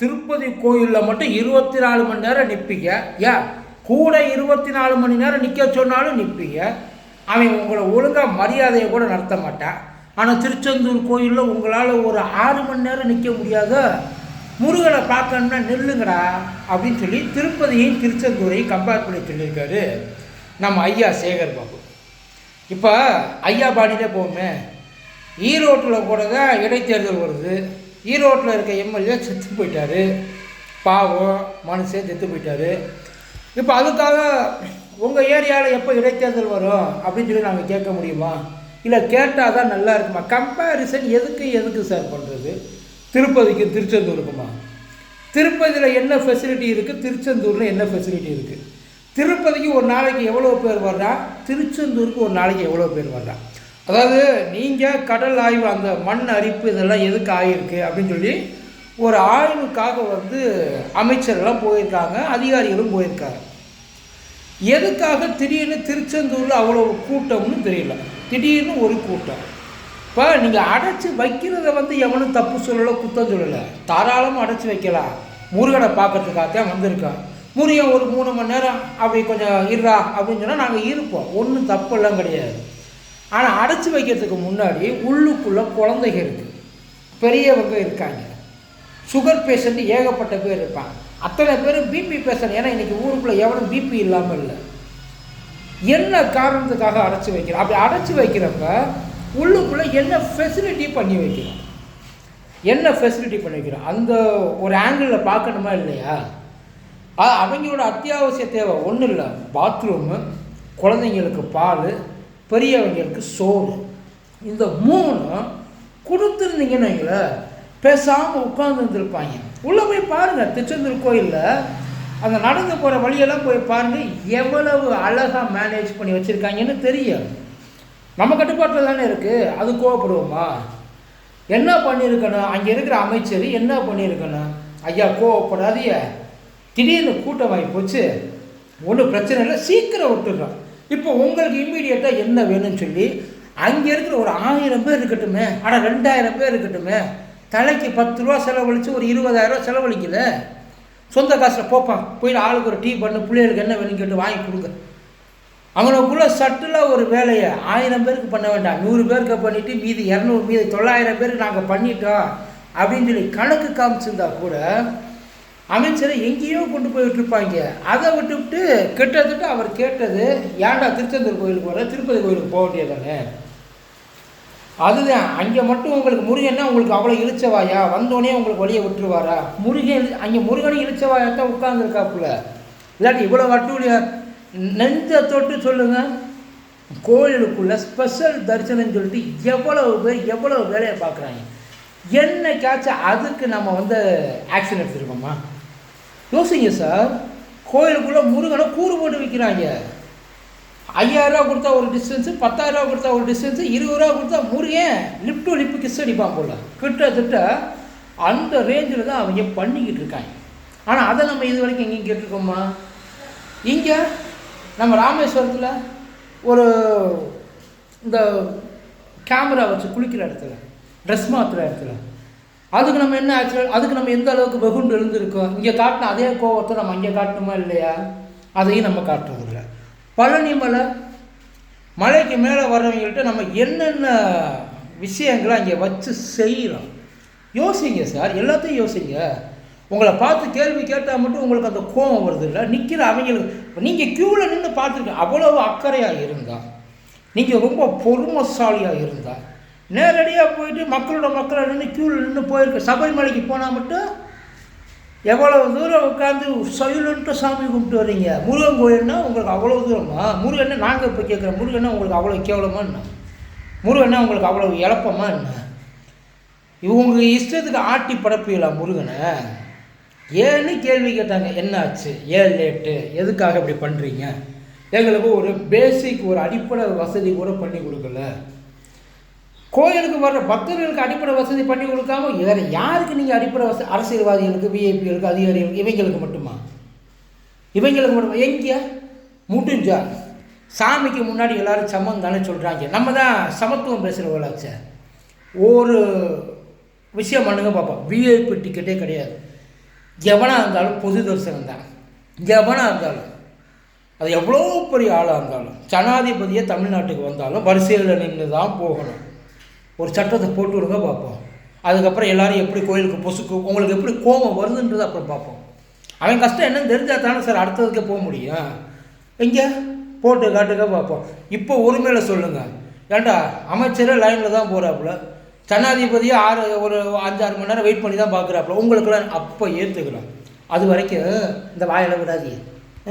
திருப்பதி கோயிலில் மட்டும் இருபத்தி நாலு மணி நேரம் நிற்பீங்க ஏன் கூட இருபத்தி நாலு மணி நேரம் நிற்க சொன்னாலும் நிற்பீங்க அவன் உங்களை ஒழுங்காக மரியாதையை கூட நடத்த மாட்டான். ஆனால் திருச்செந்தூர் கோயிலில் உங்களால் ஒரு ஆறு மணி நேரம் நிற்க முடியாத முருகனை பார்க்கணும்னா நில்லுங்கடா அப்படின்னு சொல்லி திருப்பதியையும் திருச்செந்தூரையும் கம்பேர் பண்ணி சொல்லியிருக்காரு நம்ம ஐயா சேகர் பாபு. இப்போ ஐயா பாடியிலே போவோமே ஈரோட்டில் கூட தான் இடைத்தேர்தல் வருது. ஈரோட்டில் இருக்க எம்எல்ஏ செத்து போயிட்டார். பாவம் மனுஷன் செத்து போயிட்டார். இப்போ அதுக்காக உங்கள் ஏரியாவில் எப்போ இடைத்தேர்தல் வரும் அப்படின்னு சொல்லி நாங்கள் கேட்க முடியுமா? இல்லை கேட்டால் தான் நல்லா இருக்குமா? கம்பேரிசன் எதுக்கு எதுக்கு சார் பண்ணுறது திருப்பதிக்கு திருச்செந்தூருக்குமா? திருப்பதியில் என்ன ஃபெசிலிட்டி இருக்குது திருச்செந்தூரில் என்ன ஃபெசிலிட்டி இருக்குது திருப்பதிக்கு ஒரு நாளைக்கு எவ்வளோ பேர் வர்றா? திருச்செந்தூருக்கு ஒரு நாளைக்கு எவ்வளோ பேர் வர்றா? அதாவது நீங்கள் கடல் ஆய்வு அந்த மண் அரிப்பு இதெல்லாம் எதுக்கு ஆகிருக்கு அப்படின்னு சொல்லி ஒரு ஆய்வுக்காக வந்து அமைச்சர்லாம் போயிருக்காங்க அதிகாரிகளும் போயிருக்காங்க. எதுக்காக திடீர்னு திருச்செந்தூரில் அவ்வளோ கூட்டம்னு தெரியல. திடீர்னு ஒரு கூட்டம். இப்போ நீங்கள் அடைச்சி வைக்கிறத வந்து எவனும் தப்பு சொல்லலை குத்தம் சொல்லலை. தாராளமாக அடைச்சி வைக்கலாம். முருகனை பார்க்கறதுக்காகத்தான் வந்திருக்கான் முருகன் ஒரு மூணு மணி நேரம் அப்படி கொஞ்சம் இருறா அப்படின்னு சொன்னால் நாங்கள் இருப்போம். ஒன்றும் தப்பெல்லாம் கிடையாது. ஆனால் அடைச்சி வைக்கிறதுக்கு முன்னாடி உள்ளுக்குள்ளே குழந்தைங்க இருக்குது பெரியவங்க இருக்காங்க. சுகர் பேஷண்ட் ஏகப்பட்ட பேர் இருப்பாங்க. அத்தனை பேரும் பிபி பேஷண்ட் ஏன்னா இன்றைக்கி ஊருக்குள்ளே எவனும் பிபி இல்லாமல் இல்லை. என்ன காரணத்துக்காக அடைச்சி வைக்கிறோம்? அப்படி அடைச்சி வைக்கிறப்ப உள்ளுக்குள்ளே என்ன ஃபெசிலிட்டி பண்ணி வைக்கிறோம்? என்ன ஃபெசிலிட்டி பண்ணி வைக்கிறோம்? அந்த ஒரு ஆங்கிளில் பார்க்கணுமா இல்லையா? அவங்களோட அத்தியாவசிய தேவை. ஒன்றும் இல்லை. பாத்ரூமு குழந்தைங்களுக்கு பால் பெரியவங்களுக்கு சோறு. இந்த மூணும் கொடுத்துருந்தீங்கன்னு வைங்களேன் பேசாமல் உட்காந்துருந்துருப்பாங்க உள்ளே போய் பாருங்கள் திருச்செந்தூர் கோயிலில் அந்த நடந்து போகிற வழியெல்லாம் போய் பாருங்கள் எவ்வளவு அழகாக மேனேஜ் பண்ணி வச்சுருக்காங்கன்னு தெரியும். நம்ம கட்டுப்பாட்டில் தானே இருக்குது அது கோவப்படுவோமா? என்ன பண்ணியிருக்கணும் அங்கே இருக்கிற அமைச்சர் என்ன பண்ணியிருக்கணும் ஐயா கோவப்படாதீங்க. திடீர்னு கூட்டமாகி போச்சு. ஒன்றும் பிரச்சனை இல்லை சீக்கிரம் விட்டுடுறோம். இப்போ உங்களுக்கு இம்மீடியட்டாக என்ன வேணும்னு சொல்லி அங்கே இருக்கிற ஒரு ஆயிரம் பேர் இருக்கட்டுமே ஆனால் ரெண்டாயிரம் பேர் இருக்கட்டுமே தலைக்கு பத்து ரூபா செலவழித்து ஒரு இருபதாயிரம் ரூபா செலவழிக்கல. சொந்த காசில் போப்பான் போய் ஆளுக்கு ஒரு டீ பண்ணு பிள்ளைகளுக்கு என்ன வேணும்னு கேட்டு வாங்கி கொடுங்க. அவங்களுக்குள்ள சட்டிலாக ஒரு வேலையை ஆயிரம் பேருக்கு பண்ண வேண்டாம். நூறு பேருக்கு பண்ணிவிட்டு மீதி இரநூறு மீதி தொள்ளாயிரம் பேருக்கு நாங்கள் பண்ணிட்டோம். அப்படின்னு சொல்லி கணக்கு காமிச்சிருந்தா கூட அமைச்சரை எங்கேயோ கொண்டு போய் விட்டுருப்பாங்க அதை விட்டுவிட்டு கிட்டத்தட்ட அவர் கேட்டது ஏன்டா திருச்செந்தூர் கோயிலுக்கு வர? திருப்பதி கோயிலுக்கு போக வேண்டியதானே? அதுதான். அங்கே மட்டும் உங்களுக்கு முருகன்னா உங்களுக்கு அவ்வளோ இழிச்சவாயா? வந்தோடனே உங்களுக்கு வழியை விட்டுருவாரா? முருகன் அங்கே முருகனும் இழிச்சவாயாத்தான் உட்காந்துருக்காப்புல இல்லாட்டி இவ்வளோ வட்டூழியா நெஞ்ச தொட்டு சொல்லுங்கள் கோயிலுக்குள்ளே ஸ்பெஷல் தரிசனம் சொல்லிட்டு எவ்வளவு பேர் எவ்வளவு வேலையை பார்க்குறாங்க. என்னைக்காச்சும் அதுக்கு நம்ம வந்து ஆக்ஷன் எடுத்துருக்கோமா? யோசிங்க சார். கோயிலுக்குள்ளே முருகனை கூறு போட்டு விற்கிறாங்க ஐயாயிரரூவா கொடுத்தா ஒரு டிஸ்டன்ஸு பத்தாயிரரூவா கொடுத்தா ஒரு டிஸ்டன்ஸு இருபது ரூபா கொடுத்தா Murugan lip to lip kiss அடிப்பான் போல. கிட்டத்தட்ட அந்த ரேஞ்சில் தான் அவங்க பண்ணிக்கிட்டு இருக்காங்க. ஆனால் அதை நம்ம இது வரைக்கும் எங்கேயும் கேட்டிருக்கோமா? இங்கே நம்ம ராமேஸ்வரத்தில் ஒரு இந்த கேமரா வச்சு குளிக்கிற இடத்துல ட்ரெஸ் மாற்றுற இடத்துல அதுக்கு நம்ம என்ன ஆக்சுவல் அதுக்கு நம்ம எந்த அளவுக்கு வெகுண்டு எழுந்திருக்கோம்? இங்கே காட்டின அதே கோவத்தை நம்ம அங்கே காட்டணுமா இல்லையா? அதையும் நம்ம காட்டுறதில்ல. பழனி மலை மலைக்கு மேலே வர்றவங்கள்ட்ட நம்ம என்னென்ன விஷயங்களை அங்கே வச்சு செய்கிறோம் யோசிங்க சார் எல்லாத்தையும் யோசிங்க. உங்களை பார்த்து கேள்வி கேட்டால் மட்டும் உங்களுக்கு அந்த கோபம் வருது இல்லை நிற்கிற அவங்களுக்கு நீங்கள் க்யூவில் நின்று பார்த்துருக்க அவ்வளவு அக்கறையாக இருந்தால் நீங்கள் ரொம்ப பொறுமசாலியாக இருந்தால் நேரடியாக போயிட்டு மக்களோட மக்களை நின்று க்யூவில் நின்று போயிருக்க. சபரிமலைக்கு போனால் மட்டும் எவ்வளோ தூரம் உட்காந்து சைலண்ட்டாக சாமி கும்பிட்டு வர்றீங்க? முருகன் கோயில்னா உங்களுக்கு அவ்வளோ தூரமா? முருகன்னா நாங்கள் இப்போ கேட்குறோம் முருகன்னா உங்களுக்கு அவ்வளோ கேவலமா என்ன? முருகன்னா உங்களுக்கு அவ்வளோ இழப்பமா என்ன? இவங்க இஷ்டத்துக்கு ஆட்டி படப்பீங்களா முருகனை? ஏன்னு கேள்வி கேட்டாங்க. என்ன ஆச்சு ஏன் லேட்டு எதுக்காக இப்படி பண்ணுறீங்க எங்களுக்கு ஒரு பேசிக் ஒரு அடிப்படை வசதி கூட பண்ணி கொடுக்கல. கோயிலுக்கு வர்ற பக்தர்களுக்கு அடிப்படை வசதி பண்ணி கொடுக்காம வேறு யாருக்கு நீங்கள் அடிப்படை வசதி அரசியல்வாதிகளுக்கு விஐபிகளுக்கு அதிகாரிகளுக்கு இவங்களுக்கு மட்டுமா? இவங்களுக்கு மட்டுமா? எங்கே? முடிஞ்சா. சாமிக்கு முன்னாடி எல்லோரும் சமம் தானே சொல்கிறாங்க நம்ம தான் சமத்துவம் பேசுகிறவங்களாச்சே ஒரு விஷயம் பண்ணுங்க பார்ப்போம் விஐபி டிக்கெட்டே கிடையாது. எவனாக இருந்தாலும் பொது தரிசனம் தான். எவனாக இருந்தாலும். அது எவ்வளோ பெரிய ஆளாக இருந்தாலும். ஜனாதிபதியே தமிழ்நாட்டுக்கு வந்தாலும் வரிசையில் நின்று தான் போகணும். ஒரு சட்டத்தை போட்டு விடுங்க பார்ப்போம். அதுக்கப்புறம் எல்லாரும் எப்படி கோயிலுக்கு பொசுக்கு உங்களுக்கு எப்படி கோபம் வருதுன்றது அப்புறம் பார்ப்போம். அவன் கஷ்டம் என்னன்னு தெரிஞ்சால் தானே சார் அடுத்ததுக்கே போக முடியும். இங்கே போட்டு காட்டுக்க பார்ப்போம். இப்போ உரிமையில் சொல்லுங்கள் ஏன்டா அமைச்சரே லைனில் தான் போகிறாப்புல ஜனாதிபதியே ஆறு ஒரு அஞ்சாறு மணி நேரம் வெயிட் பண்ணி தான் பார்க்குறாப்புல. உங்களுக்குலாம் அப்போ ஏற்றுக்கலாம் அது வரைக்கும் இந்த வாயில விடாதீங்க.